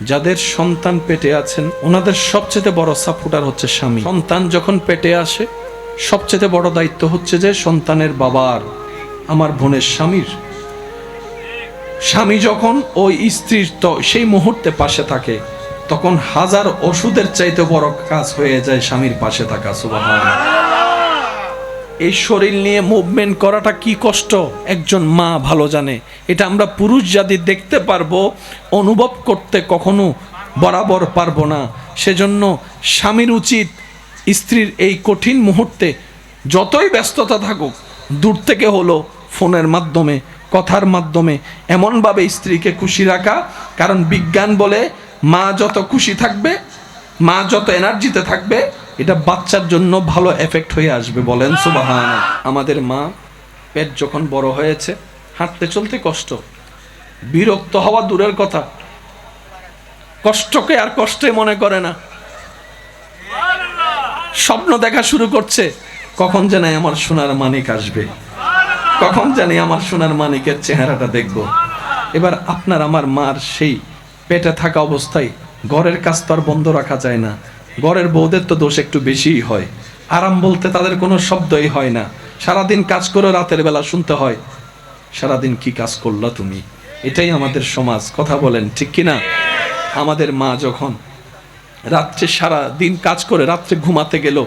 যাদের সন্তান পেটে আছেন, ওনাদের সবচেয়ে বড় সাপোর্টার হচ্ছে স্বামী। সন্তান যখন পেটে আসে, সবচেয়ে বড় দায়িত্ব হচ্ছে যে সন্তানের বাবার, আমার বোনের স্বামীর। স্বামী যখন ওই স্ত্রীর সেই মুহূর্তে পাশে থাকে, তখন হাজার ওষুধের চাইতে বড় কাজ হয়ে যায় স্বামীর পাশে থাকা সুবাহান এই শরীর নিয়ে মুভমেন্ট করাটা কি কষ্ট? একজন মা ভালো জানে। এটা আমরা পুরুষ জাতি দেখতে পারব, অনুভব করতে কখনো বরাবর পারব না। সেজন্য স্বামীর উচিত স্ত্রীর এই কঠিন মুহূর্তে যতই ব্যস্ততা থাকুক, দূর থেকে হলো ফোনের মাধ্যমে, কথার মাধ্যমে, এমনভাবে স্ত্রীকে খুশি রাখা। কারণ বিজ্ঞান বলে মা যত খুশি থাকবে, মা যত এনার্জিতে থাকবে এটা বাচ্চার জন্য ভালো এফেক্ট হয়ে আসবে বলেন সুবাহান আমাদের মা পেট যখন বড় হয়েছে, হাঁটতে চলতে কষ্ট। বিরক্ত হওয়া দূরের কথা। কষ্টকে আর কষ্টে মনে করে না। স্বপ্ন দেখা শুরু করছে, কখন জানে আমার সোনার মানিক আসবে। কখন জানি আমার সোনার মানিকের চেহারাটা দেখব। এবার আপনার, আমার মার সেই পেটে থাকা অবস্থায় ঘরের কাজ তো আর বন্ধ রাখা যায় না। ঘরের বউদের তো দোষ একটু বেশিই হয়। আরাম বলতে তাদের কোনো শব্দই হয় না। সারাদিন কাজ করে রাতের বেলা শুনতে হয়, সারাদিন কি কাজ করলা তুমি? এটাই আমাদের সমাজ, কথা বলেন, ঠিক কি না আমাদের মা যখন রাত্রে সারা দিন কাজ করে, রাত্রে ঘুমাতে গেল,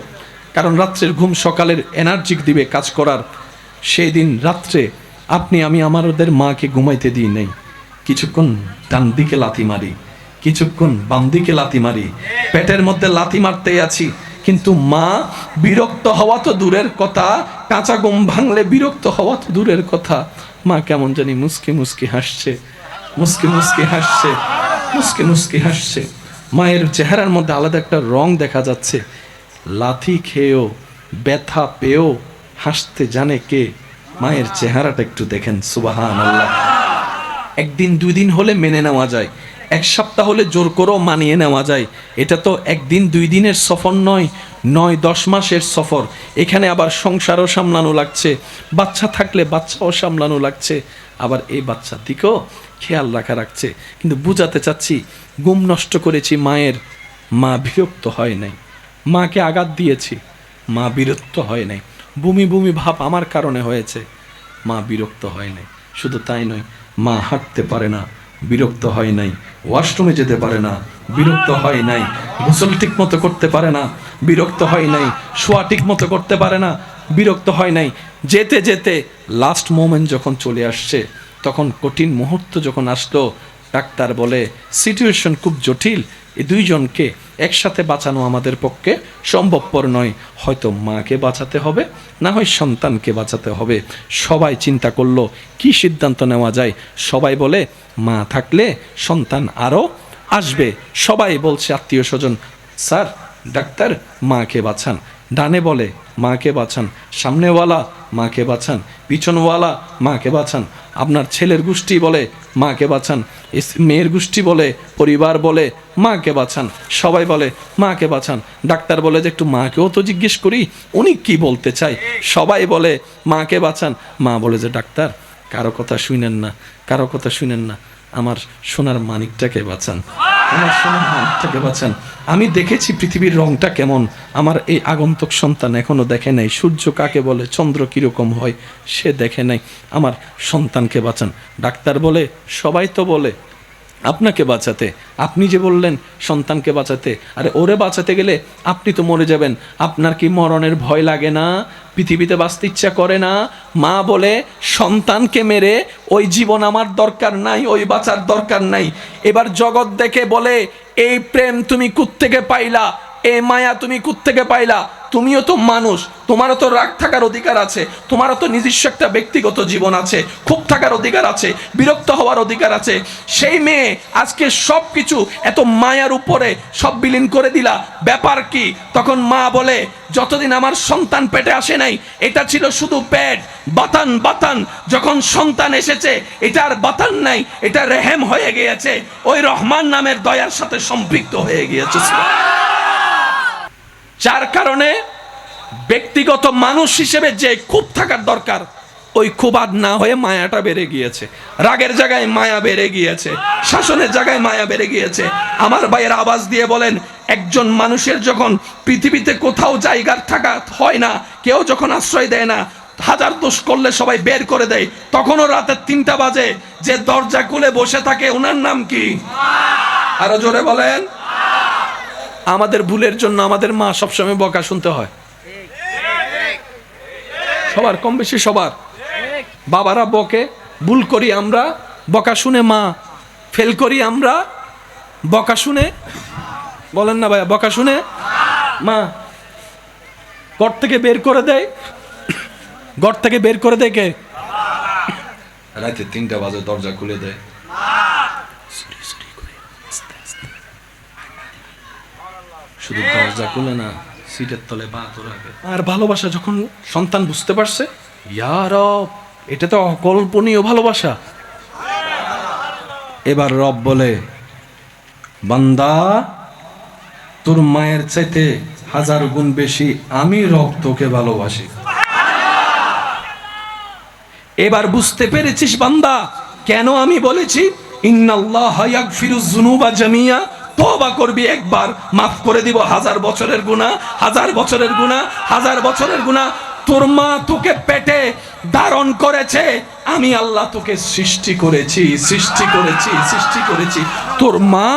কারণ রাত্রের ঘুম সকালের এনার্জিক দিবে কাজ করার, সেই দিন রাত্রে আপনি, আমি, আমাদের মাকে ঘুমাইতে দিই নেই। কিছুক্ষণ ডান দিকে লাথি মারি। কিছুক্ষণ বাম দিকে লাথি মারি। পেটের মধ্যে লাথি মারতেই আছি। কিন্তু মা, বিরক্ত হওয়া তো দূরের কথা। কাঁচা ঘুম ভাঙলে বিরক্ত হওয়া তো দূরের কথা। মা কেমন জানি মুসকি মুসকি হাসছে। মুসকি মুসকি হাসছে। মুসকি মুসকি হাসছে। মায়ের চেহারার মধ্যে আলাদা একটা রং দেখা যাচ্ছে। লাথি খেয়েও, ব্যথা পেয়েও হাসতে জানে কে। মায়ের চেহারাটা একটু দেখেন সুবাহান আল্লাহ একদিন দুই দিন হলে মেনে নেওয়া যায়। এক সপ্তাহ হলে জোর করেও মানিয়ে নেওয়া যায়। এটা তো একদিন, দুই দিনের সফর নয় নয়, দশ মাসের সফর। এখানে আবার সংসারও সামলানো লাগছে, বাচ্চা থাকলে বাচ্চাও সামলানো লাগছে। আবার এই বাচ্চার দিকেও খেয়াল রাখা রাখছে। কিন্তু বুঝাতে চাচ্ছি গুম নষ্ট করেছি মায়ের, মা বিরক্ত হয় নাই। মাকে আঘাত দিয়েছি, মা বিরক্ত হয় নাই। বমি বমি ভাব আমার কারণে হয়েছে, মা বিরক্ত হয় নাই। শুধু তাই নয়, মা হাঁটতে পারে না। বিরক্ত হয় নাই। ওয়াশরুমে যেতে পারে না, বিরক্ত হয় নাই। গোসল ঠিক মতো করতে পারে না, বিরক্ত হয় নাই। শোয়া ঠিক মতো করতে পারে না, বিরক্ত হয় নাই। যেতে যেতে লাস্ট মোমেন্ট যখন চলে আসছে, তখন কঠিন মুহূর্ত যখন আসলো ডাক্তার বলে, সিচুয়েশন খুব জটিল। এই দুইজনকে একসাথে বাঁচানো আমাদের পক্ষে সম্ভবপর নয়। হয়তো মাকে বাঁচাতে হবে, না হয় সন্তানকে বাঁচাতে হবে। সবাই চিন্তা করল, কি সিদ্ধান্ত নেওয়া যায়? সবাই বলে, মা থাকলে সন্তান আরও আসবে। সবাই বলছে, আত্মীয় স্বজন, স্যার, ডাক্তার, মাকে বাঁচান। ডানে বলে, মাকে বাঁচান। সামনেওয়ালা, মাকে বাঁচান। পিছনওয়ালা, মাকে বাঁচান। আপনার ছেলের গোষ্ঠী বলে, মাকে বাঁচান। মেয়ের গোষ্ঠী বলে, পরিবার বলে, মাকে বাঁচান। সবাই বলে, মাকে বাঁচান। ডাক্তার বলে যে, একটু মাকেও তো জিজ্ঞেস করি, উনি কি বলতে চাই সবাই বলে, মাকে বাঁচান। মা বলে যে, ডাক্তার, কারও কথা শুনেন না, কারও কথা শুনেন না। আমার সোনার মানিকটাকে বাঁচান। মানিকটাকে বাঁচান আমি দেখেছি পৃথিবীর রংটা কেমন। আমার এই আগন্তক সন্তান এখনও দেখে নাই। সূর্য কাকে বলে, চন্দ্র কীরকম হয়, সে দেখে নাই। আমার সন্তানকে বাঁচান। ডাক্তার বলে, সবাই তো বলে আপনাকে বাঁচাতে, আপনি যে বললেন সন্তানকে বাঁচাতে, আরে ওরে বাঁচাতে গেলে আপনি তো মরে যাবেন। আপনার কি মরণের ভয় লাগে না? পৃথিবীতে বাঁচতে ইচ্ছা করে না? মা বলে, সন্তানকে মেরে ওই জীবন আমার দরকার নাই, ওই বাঁচার দরকার নাই। এবার জগৎ দেখে বলে, এই প্রেম তুমি কুত্থেকে পাইলা? এ মায়া তুমি কুত্থেকে পাইলা? তুমিও তো মানুষ। তোমারও তো রাগ থাকার অধিকার আছে। তোমারও তো নিজস্ব একটা ব্যক্তিগত জীবন আছে। খুব থাকার অধিকার আছে। বিরক্ত হওয়ার অধিকার আছে। সেই মেয়ে আজকে সব কিছু এত মায়ার উপরে সব বিলীন করে দিলা। ব্যাপার কি? তখন মা বলে, যতদিন আমার সন্তান পেটে আসে নাই, এটা ছিল শুধু পেট। বাতান বাতান। যখন সন্তান এসেছে, এটা আর বাতান নাই, এটা রেহেম হয়ে গিয়েছে। ওই রহমান নামের দয়ার সাথে সম্পৃক্ত হয়ে গিয়েছে। যার কারণে ব্যক্তিগত মানুষ হিসেবে যে খুব থাকার দরকার, ওই ক্ষোভাদ না হয়ে মায়াটা বেড়ে গিয়েছে। রাগের জায়গায় মায়া বেড়ে গিয়েছে, শাসনের জায়গায় মায়া বেড়ে গিয়েছে। আমার ভাইয়ের আওয়াজ দিয়ে বলেন, একজন মানুষের যখন পৃথিবীতে কোথাও জায়গার থাকা হয় না, কেউ যখন আশ্রয় দেয় না, হাজার দোষ করলে সবাই বের করে দেয়। তখনও রাতের তিনটা বাজে, যে দরজা খুলে বসে থাকে, ওনার নাম কি? আরও জোরে বলেন। আমাদের ভুলের জন্য আমাদের মা সবসময় বকা শুনতে হয়। সবার, কম বেশি সবার। বাবারা বকে, ভুল করি আমরা, বকা শুনে মা, ফেল করি আমরা, বকা শুনে, বলেন না ভাইয়া, বকা শুনে মা, ঘর থেকে বের করে দেয়। ঘর থেকে বের করে দেয় কে? রাতে তিনটা বাজে দরজা খুলে দেয় সুরি সুরি করে, আস্তে আস্তে। শুধু দরজা খুলে না, সিটের তলে পা তো রাখে আর ভালোবাসা যখন সন্তান বুঝতে পারছে ইয়ার এটা তো অকল্পনীয় ভালোবাসা। এবার রব বলে, বান্দা, তোর মায়ের চাইতে হাজার গুণ বেশি আমি রব তোকে ভালোবাসি। এবার বুঝতে পেরেছিস বান্দা, কেন আমি বলেছি, ইন্নাল্লাহ ইয়াগফিরুজ যুনুবা জামিয়া তওবা করবি একবার, মাফ করে দিব হাজার বছরের গুনাহ হাজার বছরের গুনাহ হাজার বছরের গুনাহ তোর মা তোকে পেটে ধারণ করেছে, আমি আল্লাহ তোকে সৃষ্টি করেছি সৃষ্টি করেছি সৃষ্টি করেছি। তোর মা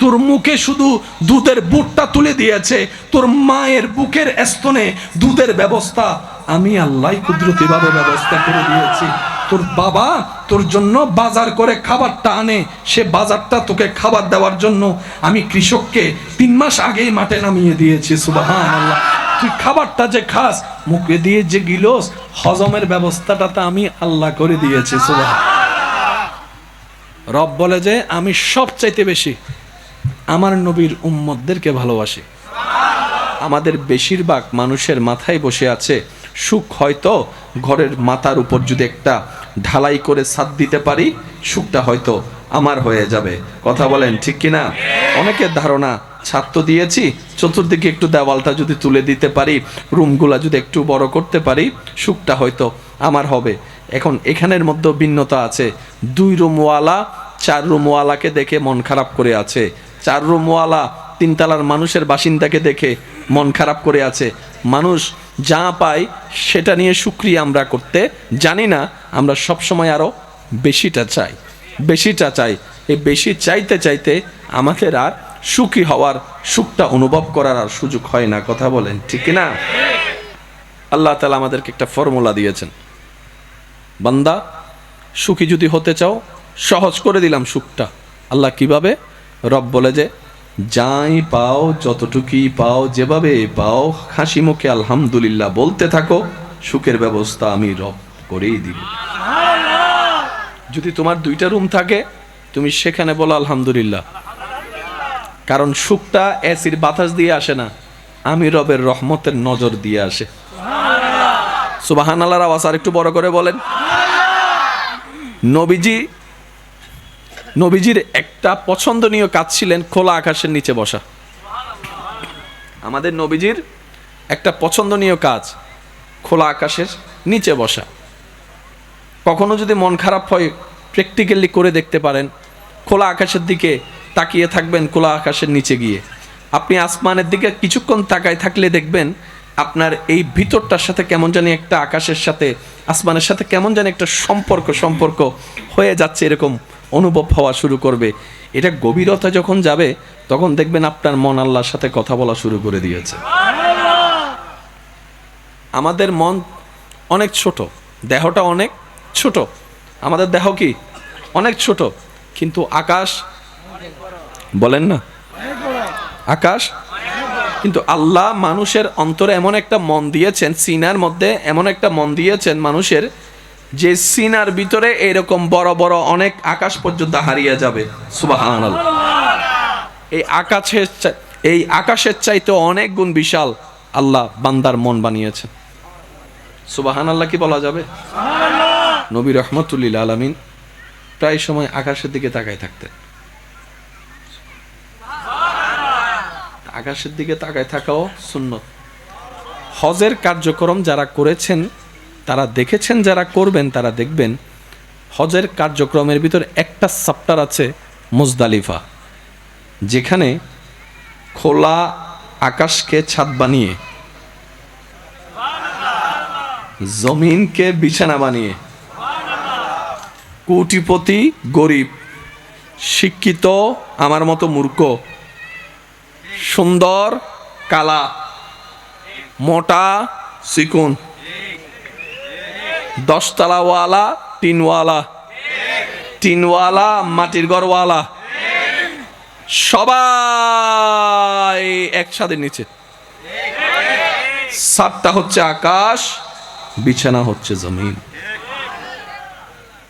তোর মুখে শুধু দুধের বুটটা তুলে দিয়েছে, তোর মায়ের বুকের স্তনে দুধের ব্যবস্থা আমি আল্লাহ কুদরতিভাবে ব্যবস্থা করে দিয়েছি। তোর বাবা তোর জন্য বাজার করে খাবারটা আনে। সে বাজারটা তোকে খাবার দেওয়ার জন্য আমি কৃষককে তিন মাস আগেই মাঠে নামিয়ে দিয়েছি সুবাহান আল্লাহ তুই খাবারটা যে খাস, মুখে দিয়ে যে গিলোস, হজমের ব্যবস্থাটা তো আমি আল্লাহ করে দিয়েছি সুবাহ রব বলে যে, আমি সবচাইতে বেশি আমার নবীর উম্মদদেরকে ভালোবাসি। আমাদের বেশিরভাগ মানুষের মাথায় বসে আছে সুখ হয়তো ঘরের মাথার উপর যদি একটা ঢালাই করে সাদ দিতে পারি, সুখটা হয়তো আমার হয়ে যাবে। কথা বলেন, ঠিক কিনা? অনেকের ধারণা, ছাদ তো দিয়েছি, চতুর্দিকে একটু দেওয়ালটা যদি তুলে দিতে পারি, রুমগুলা যদি একটু বড় করতে পারি, সুখটা হয়তো আমার হবে। এখন এখানের মধ্যে ভিন্নতা আছে। দুই রুমওয়ালা, চার রুমওয়ালাকে দেখে মন খারাপ করে আছে। চার রুমওয়ালা তিনতলার মানুষের বাসিন্দাকে দেখে মন খারাপ করে আছে। মানুষ যা পাই সেটা নিয়ে সুক্রিয়া আমরা করতে জানি না, আমরা সবসময় আরও বেশিটা চাই। বেশিটা চাই। এই বেশি চাইতে চাইতে আমাদের আর সুখী হওয়ার, সুখটা অনুভব করার আর সুযোগ হয় না, কথা বলেন, ঠিক না আল্লাহ তালা আমাদেরকে একটা ফর্মুলা দিয়েছেন। বান্দা, সুখী যদি হতে চাও, সহজ করে দিলাম সুখটা। আল্লাহ কীভাবে? রব বলে যে যাই পাও, যতটুকুই পাও, যেভাবে পাও, হাসি মুখে আলহামদুলিল্লাহ বলতে থাকো, সুখের ব্যবস্থা আমি রব করেই দিব। যদি তোমার দুইটা রুম থাকে, তুমি সেখানে বলো আলহামদুলিল্লাহ। কারণ সুখটা এসির বাতাস দিয়ে আসে না, আমি রবের রহমতের নজর দিয়ে আসে। সুবাহান আল্লাহর আওয়াজ আর একটু বড় করে বলেন। নবীজি নবীজির একটা পছন্দনীয় কাজ ছিলেন খোলা আকাশের নিচে বসা। আমাদের নবীজির একটা পছন্দনীয় কাজ, খোলা আকাশের নিচে বসা। কখনো যদি মন খারাপ হয় প্র্যাকটিক্যালি করে দেখতে পারেন, খোলা আকাশের দিকে তাকিয়ে থাকবেন, খোলা আকাশের নিচে গিয়ে। আপনি আসমানের দিকে কিছুক্ষণ তাকায় থাকলে দেখবেন, আপনার এই ভিতরটার সাথে কেমন জানি একটা আকাশের সাথে, আসমানের সাথে কেমন জানি একটা সম্পর্ক সম্পর্ক হয়ে যাচ্ছে এরকম অনুভব হওয়া শুরু করবে। এটা গভীরতা যখন যাবে, তখন দেখবেন আপনার মন আল্লাহর সাথে কথা বলা শুরু করে দিয়েছে। আমাদের মন অনেক ছোট, দেহটা অনেক ছোট। আমাদের দেহ কি? অনেক ছোট, কিন্তু আকাশ বলেন না? আকাশ? কিন্তু আল্লাহ মানুষের অন্তরে এমন একটা মন দিয়েছেন, সিনার মধ্যে এমন একটা মন দিয়েছেন মানুষের যে সিনার ভিতরে এরকম বড় বড় অনেক আকাশ পর্যন্ত হারিয়ে যাবে। সুবাহান এই আকাশের এই আকাশের চাইতে অনেক গুণ বিশাল আল্লাহ বান্দার মন বানিয়েছেন সুবাহান আল্লাহ কি বলা যাবে? নবী রহমতুল্লিল আলমিন প্রায় সময় আকাশের দিকে তাকায় থাকতেন। আকাশের দিকে তাকায় থাকাও সুন্নত। হজের কার্যক্রম যারা করেছেন তারা দেখেছেন, যারা করবেন, তারা দেখবেন। হজের কার্যক্রমের ভিতর একটা সাপ্টার আছে মুজদালিফা, যেখানে খোলা আকাশকে ছাদ বানিয়ে, জমিনকে বিছানা বানিয়ে, কোটিপতি গরিব, শিক্ষিত, আমার মতো মূর্খ, সুন্দর, কালা, মোটা চিকুন দশতলাওয়ালা, টিনওয়ালা। টিনওয়ালা, মাটির ঘরওয়ালা। সবাই একসাথে নিচে। সাতটা হচ্ছে আকাশ, বিছানা হচ্ছে জমিন।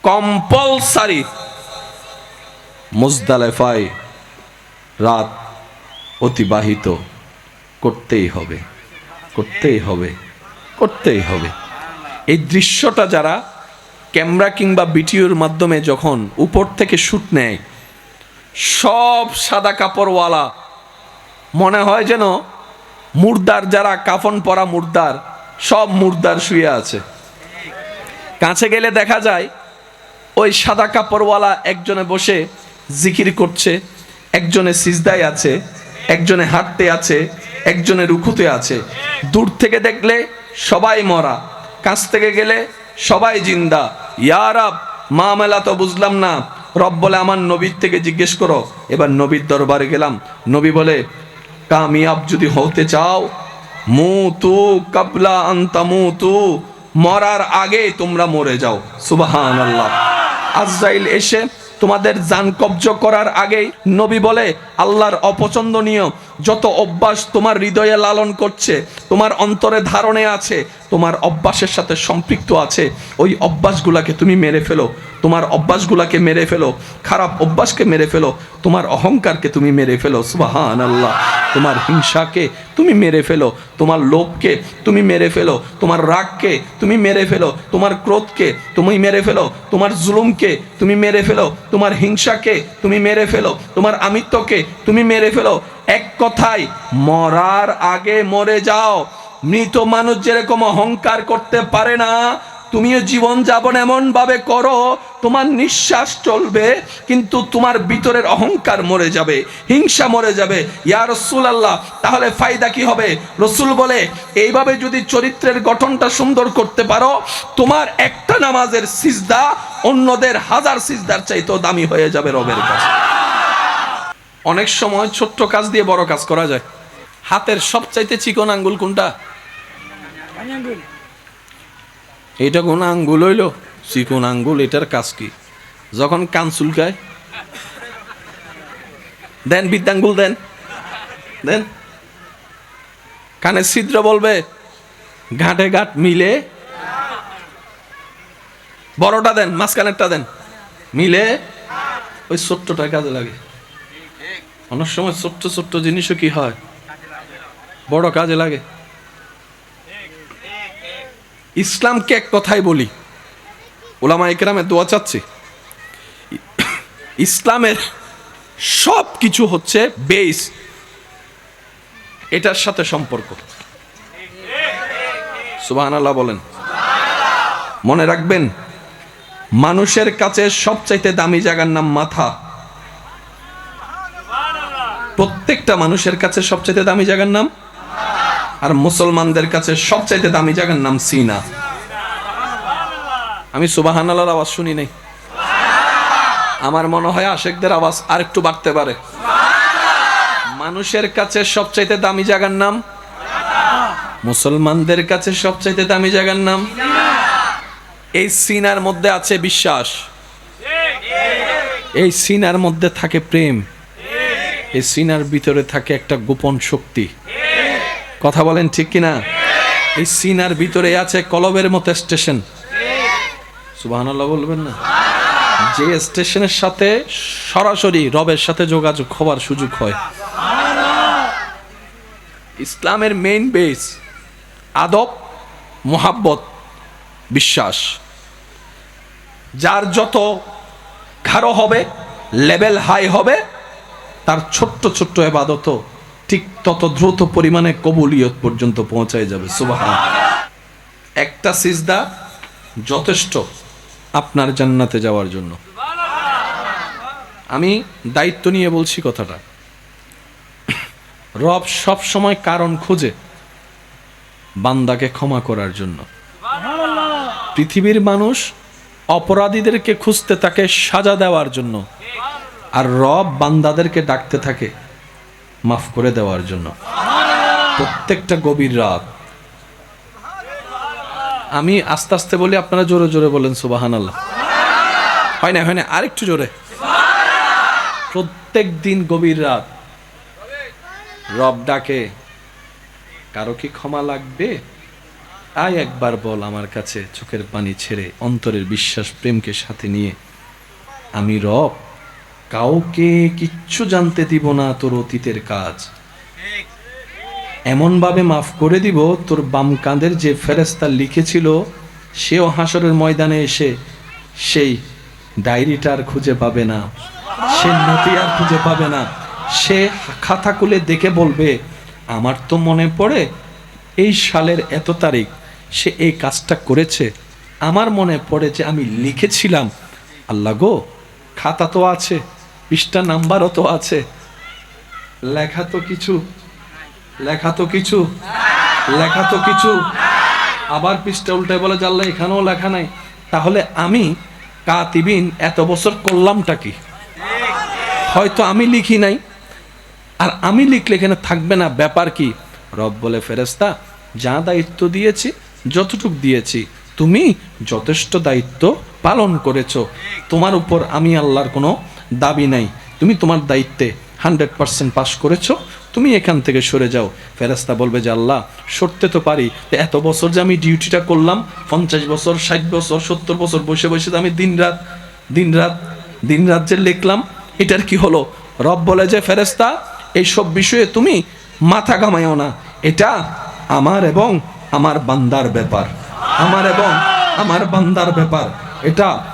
কম্পালসারি, মুজদালেফায় রাত অতিবাহিত। করতেই হবে করতেই হবে করতেই হবে। এই দৃশ্যটা যারা ক্যামেরা কিংবা ভিডিওর মাধ্যমে যখন উপর থেকে শ্যুট নেয়, সব সাদা কাপড়ওয়ালা, মনে হয় যেন মুর্দার যারা, কাফন পরা মুর্দার, সব মুর্দার শুয়ে আছে। কাছে গেলে দেখা যায়, ওই সাদা কাপড়ওয়ালা একজনে বসে জিকির করছে, একজনে সিজদায় আছে, একজনে হাঁটতে আছে, একজনে রুখুতে আছে। দূর থেকে দেখলে সবাই মরা। কাছ থেকে গেলে সবাই জিন্দা। ইয়ারাব মা মেলা তো বুঝলাম না। রব বলে আমার নবীর থেকে জিজ্ঞেস করো। এবার নবীর দরবারে গেলাম। নবী বলে, কামিয়াব যদি হতে চাও মু তু কাবলা আন্তা মু তু মরার আগে তোমরা মরে যাও। সুবাহান আল্লাহ আজরাইল এসে তোমাদের যান কবজ করার আগেই নবী বলে, আল্লাহর অপছন্দনীয় যত অভ্যাস তোমার হৃদয়ে লালন করছে, তোমার অন্তরে ধারণে আছে, তোমার অভ্যাসের সাথে সম্পৃক্ত আছে, ওই অভ্যাসগুলাকে তুমি মেরে ফেলো। তোমার অভ্যাসগুলাকে মেরে ফেলো, খারাপ অভ্যাসকে মেরে ফেলো, তোমার অহংকারকে তুমি মেরে ফেলো সুবাহান আল্লাহ তোমার হিংসাকে তুমি মেরে ফেলো, তোমার লোভকে তুমি মেরে ফেলো, তোমার রাগকে তুমি মেরে ফেলো, তোমার ক্রোধকে তুমি মেরে ফেলো, তোমার জুলুমকে তুমি মেরে ফেলো, তোমার হিংসাকে তুমি মেরে ফেলো, তোমার আমিত্বকে তুমি মেরে ফেলো। এক কথায়, মরার আগে মরে যাও। মৃত মানুষ যেরকম অহংকার করতে পারে না তুমিও জীবন যাপন এমন ভাবে করো, তোমার নিঃশ্বাস চলবে, কিন্তু তোমার ভিতরের অহংকার মরে যাবে, হিংসা মরে যাবে। ইয়া রসুল আল্লাহ তাহলে ফায়দা কি হবে? রসুল বলে, এইভাবে যদি চরিত্রের গঠনটা সুন্দর করতে পারো, তোমার একটা নামাজের সিজদা অন্যদের হাজার সিজদার চাইতেও দামি হয়ে যাবে রবের কাছে। অনেক সময় ছোট্ট কাজ দিয়ে বড় কাজ করা যায়। হাতের সবচাইতে চিকন আঙ্গুল কোনটা? এটা কোন আঙ্গুল হইল? চিকন আঙ্গুল? এটার কাজ কি? যখন কান চুলকায়। দেন বিদ্যাঙ্গুল দেন। দেন। কানে ছিদ্র বলবে, ঘাটে ঘাট মিলে। বড়টা দেন, মাঝখানেরটা দেন। মিলে। ওই ছোট্টটা কাজে লাগে। অনেক সময় ছোট্ট ছোট্ট জিনিসও কি হয়? বড় কাজে লাগে। ইসলামকে এক কথাই বলি, ওলামা একরামে দোয়া চাচ্ছি। ইসলামের সব কিছু হচ্ছে বেস এটার সাথে সম্পর্ক। সুবাহ আল্লাহ বলেন। মনে রাখবেন, মানুষের কাছে সবচাইতে দামি জায়গার নাম মাথা। প্রত্যেকটা মানুষের কাছে সবচাইতে দামি জায়গার নাম আর মুসলমানদের কাছে সবচাইতে দামি জায়গার নাম সিনা। আমি সুবাহান আল্লাহর আওয়াজ শুনি নাই। আমার মনে হয় আশেকদের আওয়াজ আর একটু বাড়তে পারে। মানুষের কাছে সবচাইতে দামি জায়গার নাম? মুসলমানদের কাছে সবচাইতে দামি জায়গার নাম? এই সিনার মধ্যে আছে বিশ্বাস। এই সিনার মধ্যে থাকে প্রেম। এই সিনার ভিতরে থাকে একটা গোপন শক্তি। কথা বলেন ঠিক কিনা? এই সিনার ভিতরে আছে কলবের মতো স্টেশন। সুবহানাল্লাহ বলবেন না? যে স্টেশনের সাথে সরাসরি রবের সাথে যোগাযোগ হওয়ার সুযোগ হয়। ইসলামের মেইন বেস আদব, মোহাব্বত, বিশ্বাস। যার যত খারো হবে লেভেল হাই হবে, তার ছোট্ট ছোট্ট এবাদত ঠিক তত দ্রুত পরিমাণে কবুলিয়ত পর্যন্ত পৌঁছায় যাবে সুবাহ একটা সিজদা যথেষ্ট আপনার জান্নাতে যাওয়ার জন্য। আমি দায়িত্ব নিয়ে বলছি কথাটা। রব সব সময় কারণ খুঁজে বান্দাকে ক্ষমা করার জন্য। পৃথিবীর মানুষ অপরাধীদেরকে খুঁজতে থাকে সাজা দেওয়ার জন্য। আর রব বান্দাদেরকে ডাকতে থাকে মাফ করে দেওয়ার জন্য। প্রত্যেকটা গভীর রাত। আমি আস্তে আস্তে বলি, আপনারা জোরে জোরে বলেন সুবাহান আল্লাহ হয় না হয় না, আরেকটু জোরে। প্রত্যেক দিন গভীর রাত। রব ডাকে, কারও কি ক্ষমা লাগবে? আয় একবার বল আমার কাছে, চোখের পানি ছেড়ে, অন্তরের বিশ্বাস, প্রেমকে সাথে নিয়ে। আমি রব কাউকে কিচ্ছু জানতে দিব না তোর অতীতের কাজ। এমনভাবে মাফ করে দিব তোর বাম কাঁধের যে ফেরেস্তা লিখেছিল, সেও হাসরের ময়দানে এসে সেই ডায়েরিটা আর খুঁজে পাবে না। সে নথি আর খুঁজে পাবে না। সে খাতা খুলে দেখে বলবে, আমার তো মনে পড়ে এই সালের এত তারিখ, সে এই কাজটা করেছে। আমার মনে পড়ে যে আমি লিখেছিলাম। আল্লাহ গো, খাতা তো আছে। পৃষ্ঠা নাম্বারও তো আছে। লেখা তো কিছু। লেখা তো কিছু। লেখা তো কিছু। আবার পৃষ্ঠা উল্টে বলে, জানলে এখানেও লেখা নাই। তাহলে আমি কাতিবিন এত বছর করলামটা কি? হয়তো আমি লিখি নাই। আর আমি লিখলে এখানে থাকবে না। ব্যাপার কি? রব বলে ফেরেস্তা যা দায়িত্ব দিয়েছি, যতটুক দিয়েছি, তুমি যথেষ্ট দায়িত্ব পালন করেছ। তোমার উপর আমি আল্লাহর কোনো দাবি নাই। তুমি তোমার দায়িত্বে হান্ড্রেড পার্সেন্ট পাস করেছ, তুমি এখান থেকে সরে যাও। ফেরেস্তা বলবে যে, আল্লাহ, সরতে তো পারি। এত বছর যে আমি ডিউটিটা করলাম, পঞ্চাশ বছর, ষাট বছর, সত্তর বছর বসে বসে আমি দিন রাত দিন রাত দিন রাত যে লিখলাম, এটার কি হলো? রব বলে যে ফেরেস্তা এইসব বিষয়ে তুমি মাথা ঘামাইও না। এটা আমার এবং আমার বান্দার ব্যাপার। আমার এবং আমার বান্দার ব্যাপার। এটা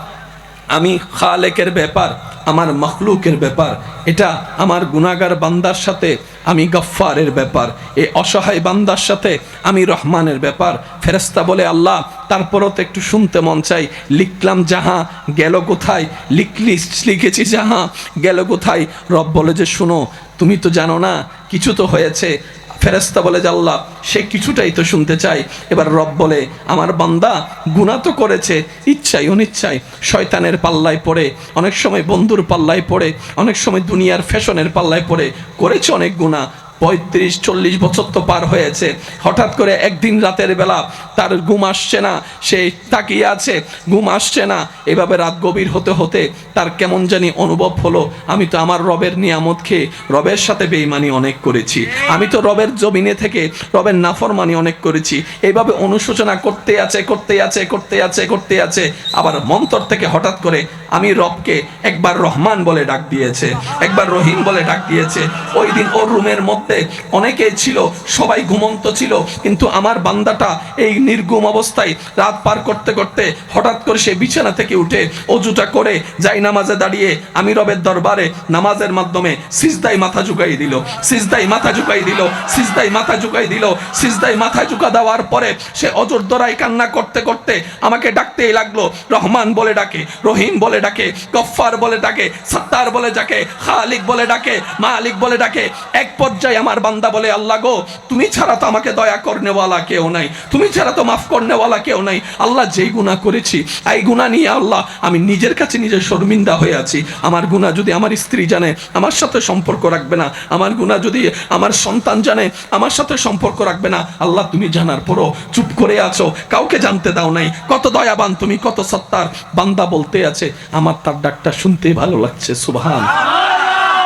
আমি খালেকের ব্যাপার। আমার মখলুকের ব্যাপার। এটা আমার গুনাগার বান্দার সাথে, আমি গফ্ফারের ব্যাপার। এই অসহায় বান্দার সাথে আমি রহমানের ব্যাপার। ফেরেস্তা বলে, আল্লাহ, তারপরও তো একটু শুনতে মন চাই। লিখলাম যাহা, গেল কোথায়? লিখলি লিখেছি যাহা, গেল কোথায়? রব বলে যে, শুনো, তুমি তো জানো না, কিছু তো হয়েছে। ফেরেস্তা বলে আল্লাহ, সে কিছুটাই তো শুনতে চাই এবার রব বলে, আমার বান্দা গুণা তো করেছে ইচ্ছাই অনিচ্ছাই শয়তানের পাল্লায় পড়ে, অনেক সময় বন্ধুর পাল্লায় পড়ে, অনেক সময় দুনিয়ার ফ্যাশনের পাল্লায় পড়ে, করেছে অনেক গুণা পঁয়ত্রিশ, চল্লিশ বছর তো পার হয়েছে। হঠাৎ করে একদিন রাতের বেলা তার ঘুম আসছে না, সে তাকিয়ে আছে। ঘুম আসছে না, এভাবে রাত গভীর হতে হতে তার কেমন জানি অনুভব হলো। আমি তো আমার রবের নিয়ামত খেয়ে রবের সাথে বেইমানি অনেক করেছি। আমি তো রবের জমিনে থেকে রবের নাফরমানি অনেক করেছি। এইভাবে অনুশোচনা করতে আছে করতে আছে করতে আছে করতে আছে। আবার মন্তর থেকে হঠাৎ করে আমি রবকে একবার রহমান বলে ডাক দিয়েছে, একবার রহিম বলে ডাক দিয়েছে। ওই দিন ওর রুমের মধ্যে অনেকেই ছিল, সবাই ঘুমন্ত ছিল, কিন্তু আমার বান্দাটা এই নির্গুম অবস্থায় রাত পার করতে করতে হঠাৎ করে সে বিছানা থেকে উঠে অজুটা করে যাই নামাজে দাঁড়িয়ে আমি রবের দরবারে নামাজের মাধ্যমে সিজদাই মাথা ঝুঁকাই দিল। সিজদাই মাথা ঝুঁকাই দিল সিজদাই মাথা ঝুঁকাই দিল সিজদাই মাথা ঝুঁকা দেওয়ার পরে সে অজর দরাই কান্না করতে করতে আমাকে ডাকতেই লাগল, রহমান বলে ডাকে, রহিম বলে ডাকে, গফফার বলে ডাকে, সত্তার বলে ডাকে, খালিক বলে ডাকে, মালিক বলে ডাকে, এক পর্যায়ে আমার বান্দা বলে, আল্লাহ গো, তুমি ছাড়া তো আমাকে দয়া করনেওয়ালা কেউ নাই। তুমি ছাড়া তো মাফ করনেওয়ালা কেউ নাই। আল্লাহ যেই গুণা করেছি, এই গুণা নিয়ে আল্লাহ, আমি নিজের কাছে নিজে শর্মিন্দা হয়ে আছি। আমার গুণা যদি আমার স্ত্রী জানে, আমার সাথে সম্পর্ক রাখবে না। আমার গুণা যদি আমার সন্তান জানে, আমার সাথে সম্পর্ক রাখবে না। আল্লাহ, তুমি জানার পরও চুপ করে আছো। কাউকে জানতে দাও নাই। কত দয়াবান তুমি, কত সত্তার বান্দা বলতে আছে। আমার তার ডাকটা শুনতে ভালো লাগছে, সুবহান।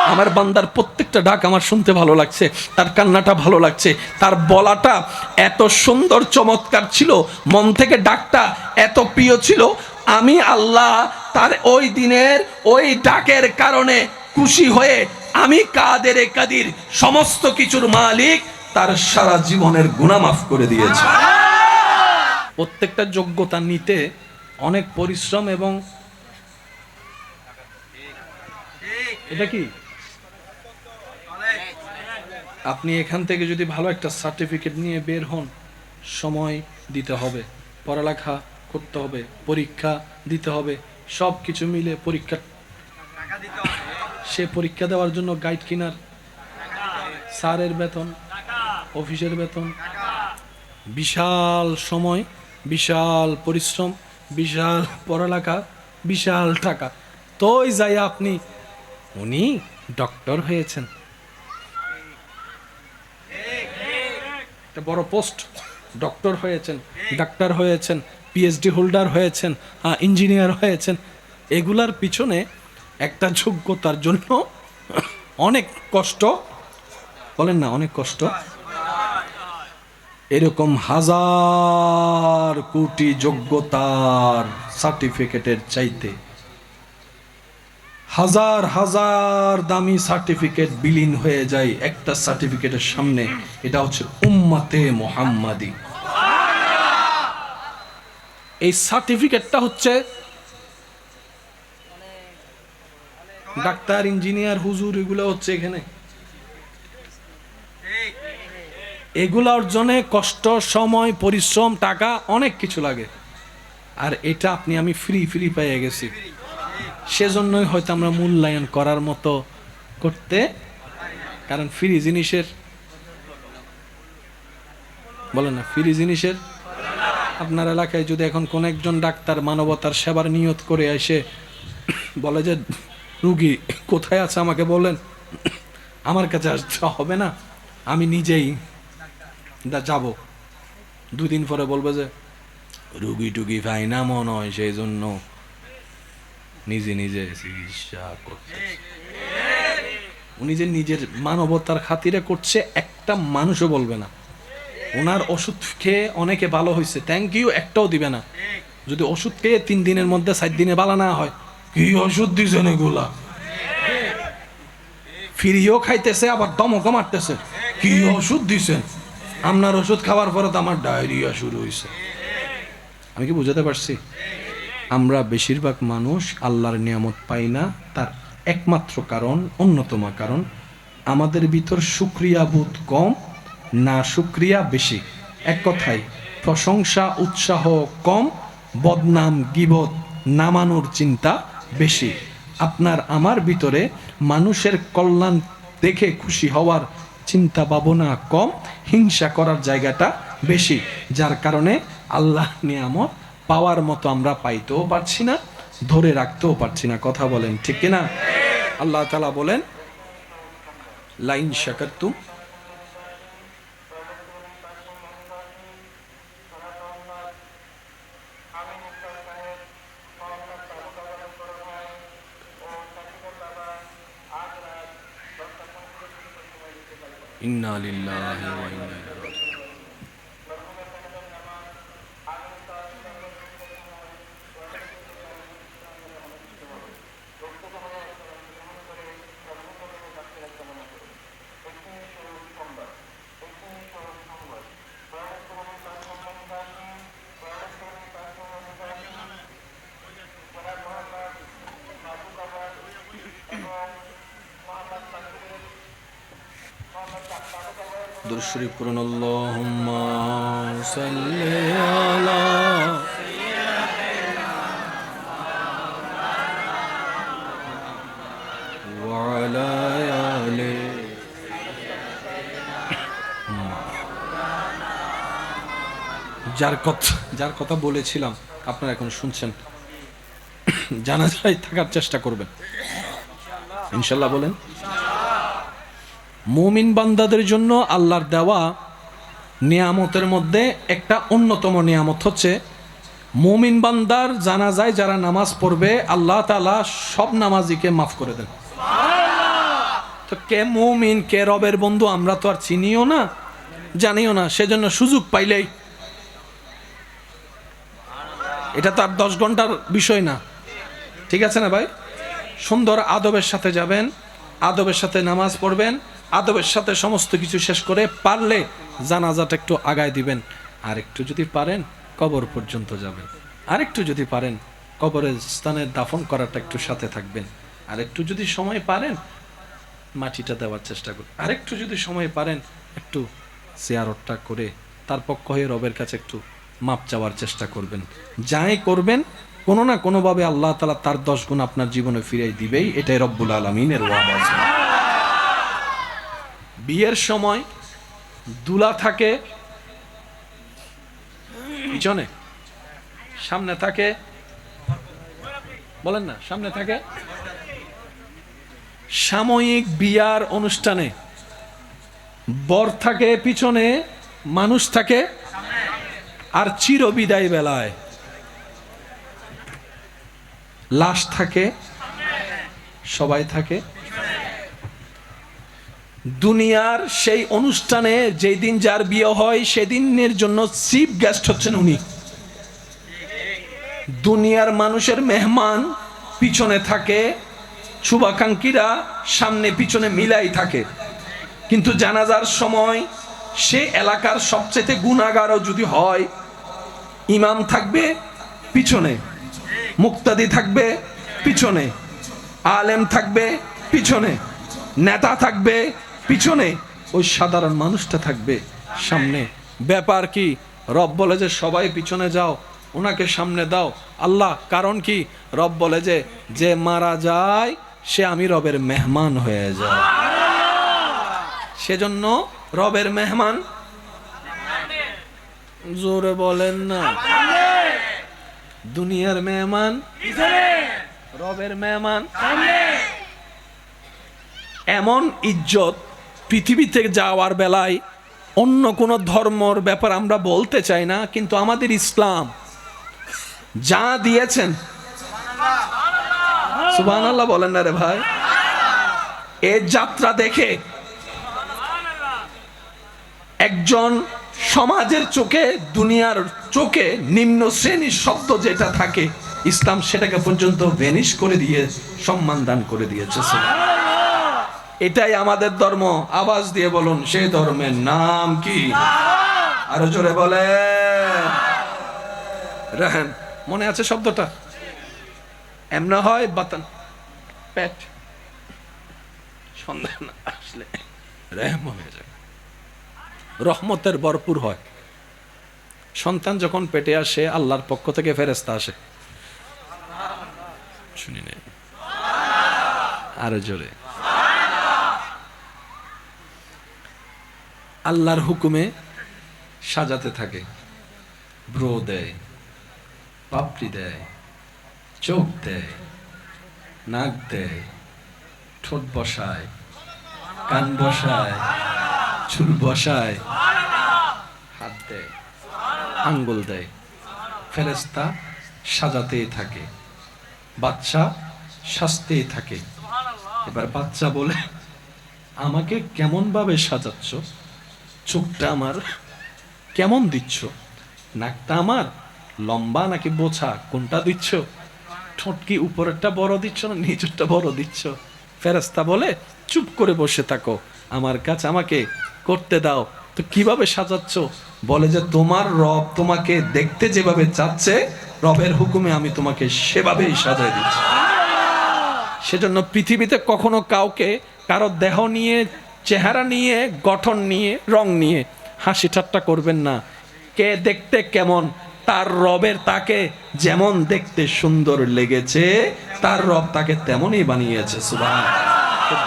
আমার বান্দার প্রত্যেকটা ডাক আমার শুনতে ভালো লাগছে তার কান্নাটা ভালো লাগছে তার বলাটা এত সুন্দর চমৎকার ছিল মন থেকে ডাকটা এত প্রিয় ছিল আমি আল্লাহ তার ওই দিনের ওই ডাকের কারণে খুশি হয়ে আমি কাদের কাদির সমস্ত কিছুর মালিক তার সারা জীবনের গুণা মাফ করে দিয়েছে। প্রত্যেকটা যোগ্যতা নিতে অনেক পরিশ্রম এবং এটা কি? আপনি এখান থেকে যদি ভালো একটা সার্টিফিকেট নিয়ে বের হন, সময় দিতে হবে, পড়ালেখা করতে হবে, পরীক্ষা দিতে হবে সব কিছু মিলে পরীক্ষা সে পরীক্ষা দেওয়ার জন্য গাইড কিনার, স্যারের বেতন, অফিসের বেতন, বিশাল সময়, বিশাল পরিশ্রম, বিশাল পড়ালেখা, বিশাল টাকা। তোই যাই আপনি, উনি ডক্টর হয়েছেন। একটা বড় পোস্ট। ডক্টর হয়েছেন, ডাক্তার হয়েছেন পিএইচডি হোল্ডার হয়েছেন ইঞ্জিনিয়ার হয়েছেন। এগুলার পিছনে একটা যোগ্যতার জন্য অনেক কষ্ট। বলেন না, অনেক কষ্ট। এরকম হাজার কোটি যোগ্যতার সার্টিফিকেটের চাইতে হাজার হাজার দামি সার্টিফিকেট বিলীন হয়ে যায় একটা সার্টিফিকেটের সামনে। এটা হচ্ছে উম্মাতে মোহাম্মাদি। এই সার্টিফিকেটটা হচ্ছে ডাক্তার, ইঞ্জিনিয়ার, হুজুর, এগুলো হচ্ছে এখানে। এগুলা অর্জনে কষ্ট, সময়, পরিশ্রম, টাকা, অনেক কিছু লাগে। আর এটা আপনি, আমি ফ্রি ফ্রি পেয়ে গেছি। সেজন্যই হয়তো আমরা মূল্যায়ন করার মতো করতে কারণ ফ্রি জিনিসের বলেন না, ফ্রি জিনিসের আপনার এলাকায় যদি এখন কোন একজন ডাক্তার মানবতার সেবার নিয়ত করে এসে বলে যে, রুগী, কোথায় আছে আমাকে বলেন? আমার কাছে আসতে হবে না, আমি নিজেই যাব। দুদিন পরে বলবে যে, রুগী টুগি পাই না মনে হয়, সেই জন্য নিজে নিজে চিকিৎসা করতে উনি যে নিজের মানবতার খাতিরে করছে, একটা মানুষও বলবে না। ওনার ওষুধ খেয়ে অনেকে ভালো হয়েছে থ্যাংক ইউ একটাও দিবে না। যদি ওষুধ খেয়ে তিন দিনের মধ্যে সাত দিনে ভালো না হয়, কি ওষুধ দিছেন এগুলা? ফিরিও খাইতেছে, আবার দমকও মারতেছে। কি ওষুধ দিছেন? আপনার ওষুধ খাওয়ার পরে তো আমার ডায়রিয়া শুরু হয়েছে আমি কি বুঝাতে পারছি? আমরা বেশিরভাগ মানুষ আল্লাহর নিয়ামত পাই না, তার একমাত্র কারণ, অন্যতম কারণ, আমাদের ভিতর সুক্রিয়া বোধ কম, না সুক্রিয়া বেশি। এক কথায়, প্রশংসা, উৎসাহ কম, বদনাম গিবত নামানোর চিন্তা বেশি। আপনার আমার ভিতরে মানুষের কল্যাণ দেখে খুশি হওয়ার চিন্তা ভাবনা কম, হিংসা করার জায়গাটা বেশি, যার কারণে আল্লাহ নিয়ামত পাওয়ার মতো আমরা পাইতেও পারছি না, ধরে রাখতেও পারছি না। কথা বলেন, ঠিক কিনা? আল্লাহ তালা বলেন, লাইন শাকাতুম ইন্না লিল্লাহি ওয়া ইন্না ইলাইহি রাজিউন। درود شریف پرن اللهم صل على وعلى آله যার কথা যার কথা বলেছিলাম আপনারা এখন শুনছেন জানাজায় থাকার চেষ্টা করবেন ইনশাল্লাহ বলেন মুমিন বান্দাদের জন্য আল্লাহর দেওয়া নিয়ামতের মধ্যে একটা অন্যতম নিয়ামত হচ্ছে, মুমিন বান্দার জানা যায় যারা নামাজ পড়বে, আল্লাহ তালা সব নামাজিকে মাফ করে দেন। তো কে মুমিন, কে রবের বন্ধু আমরা তো আর চিনিও না, জানিও না, সেজন্য সুযোগ পাইলেই। এটা তো আর দশ ঘণ্টার বিষয় না। ঠিক আছে না ভাই? সুন্দর আদবের সাথে যাবেন, আদবের সাথে নামাজ পড়বেন আদবের সাথে সমস্ত কিছু শেষ করে পারলে জানাজাটা একটু আগায় দিবেন। আর একটু যদি পারেন, কবর পর্যন্ত যাবেন। আর একটু যদি পারেন, কবরের স্থানে দাফন করাটা একটু সাথে থাকবেন। আর একটু যদি সময় পারেন, মাটিটা দেওয়ার চেষ্টা করুন। আর একটু যদি সময় পারেন, একটু জিয়ারতটা করে তার পক্ষ হয়ে রবের কাছে একটু মাপ চাওয়ার চেষ্টা করবেন। যাই করবেন, কোনো না কোনোভাবে আল্লাহ তালা তার দশ গুণ আপনার জীবনে ফিরিয়ে দিবেই। এটাই রব্বুল আলমিনের ওয়াদা। আছে। বিয়ের সময় দুলা থাকে, পিছনে, সামনে থাকে, বলেন না, সামনে থাকে, সাময়িক বিয়ার অনুষ্ঠানে বর থাকে পিছনে, মানুষ থাকে, আর চিরবিদায় বেলায় লাশ থাকে, সবাই থাকে দুনিয়ার সেই অনুষ্ঠানে যেই দিন যার বিয়ে হয়, সেদিনের জন্য চিফ গেস্ট হচ্ছেন উনি। দুনিয়ার মানুষের মেহমান পিছনে থাকে, শুভাকাঙ্ক্ষীরা সামনে পিছনে মিলাই থাকে। কিন্তু জানাজার সময় সে এলাকার সবচেয়ে গুণাগারও যদি হয়, ইমাম থাকবে পিছনে, মুক্তাদি থাকবে পিছনে, আলেম থাকবে পিছনে, নেতা থাকবে পিছনে ওই সাধারণ মানুষটা থাকবে সামনে। ব্যাপার কি? রব বলে যে সবাই পিছনে যাও, ওনাকে সামনে দাও। আল্লাহ, কারণ কি? রব বলে যে যে মারা যায়, সে আমি রবের মেহমান হয়ে যায়। সেজন্য রবের মেহমান? জোরে বলেন না। দুনিয়ার মেহমান? রবের মেহমান? এমন ইজ্জত পৃথিবীতে যাওয়ার বেলায় অন্য কোনো ধর্মর ব্যাপার আমরা বলতে চাই না, কিন্তু আমাদের ইসলাম যা দিয়েছেন। সুবাহ বলেন না রে ভাই। এ যাত্রা দেখে একজন সমাজের চোখে, দুনিয়ার চোখে নিম্ন শ্রেণির শব্দ যেটা থাকে, ইসলাম সেটাকে পর্যন্ত ভেনিশ করে দিয়ে সম্মান দান করে দিয়েছে এটাই আমাদের ধর্ম। আওয়াজ দিয়ে বলুন, সেই ধর্মের নাম কি? আরও জোরে বলে রেহেন মনে আছে শব্দটা? এমনা হয় বাতান পেট সন্ধ্যা না আসলে। রেহম হয়ে যায় রহমতের ভরপুর হয়। সন্তান যখন পেটে আসে, আল্লাহর পক্ষ থেকে ফেরেস্তা আসে। শুনি নে। আরও জোরে। আল্লাহর হুকুমে সাজাতে থাকে। ব্রো দেয় পাপড়ি দেয়, চোখ দেয়, নাক দেয়, ঠোঁট বসায়, কান বসায়, চুল বসায়, হাত দেয়, আঙ্গুল দেয়। ফেরেস্তা সাজাতেই থাকে বাচ্চা সাজতেই থাকে। এবার বাচ্চা বলে, আমাকে কেমন ভাবে সাজাচ্ছ? চোখটা আমার কেমন দিচ্ছ? নাকটা আমার লম্বা নাকি বোছা কোনটা দিচ্ছ? ঠোঁট কি উপরেরটা বড় দিচ্ছ না নিচেরটা বড় দিচ্ছ? ফেরেস্তা বলে, চুপ করে বসে থাকো। আমার কাছে আমাকে করতে দাও। তো কীভাবে সাজাচ্ছ? বলে যে, তোমার রব তোমাকে দেখতে যেভাবে চাচ্ছে, রবের হুকুমে আমি তোমাকে সেভাবেই সাজাই দিচ্ছি। সেজন্য পৃথিবীতে কখনো কাউকে, কারও দেহ নিয়ে চেহারা নিয়ে, গঠন নিয়ে, রং নিয়ে হাসি ঠাট্টা করবেন না। কে দেখতে কেমন, তার রবের তাকে যেমন দেখতে সুন্দর লেগেছে, তার রব তাকে তেমনই বানিয়েছে সুবাহ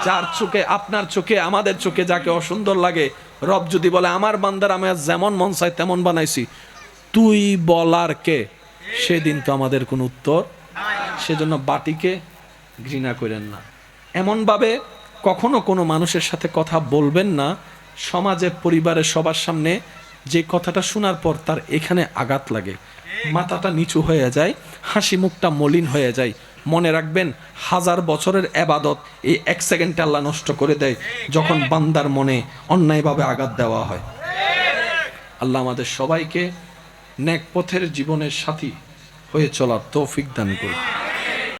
যার চোখে, আপনার চোখে, আমাদের চোখে যাকে অসুন্দর লাগে, রব যদি বলে, আমার বান্দার আমি যেমন মন চাই, তেমন বানাইছি। তুই বলার কে? সেদিন তো আমাদের কোনো উত্তর। সেজন্য বাটিকে ঘৃণা করেন না। এমনভাবে কখনো কোনো মানুষের সাথে কথা বলবেন না। সমাজে পরিবারের সবার সামনে যে কথাটা শোনার পর তার এখানে আঘাত লাগে। মাথাটা নিচু হয়ে যায়, হাসি মুখটা মলিন হয়ে যায়। মনে রাখবেন, হাজার বছরের এবাদত এই এক সেকেন্ডে আল্লাহ নষ্ট করে দেয়, যখন বান্দার মনে অন্যায়ভাবে আঘাত দেওয়া হয়। আল্লাহ আমাদের সবাইকে ন্যাক পথের জীবনের সাথী হয়ে চলার তৌফিক দান করুন।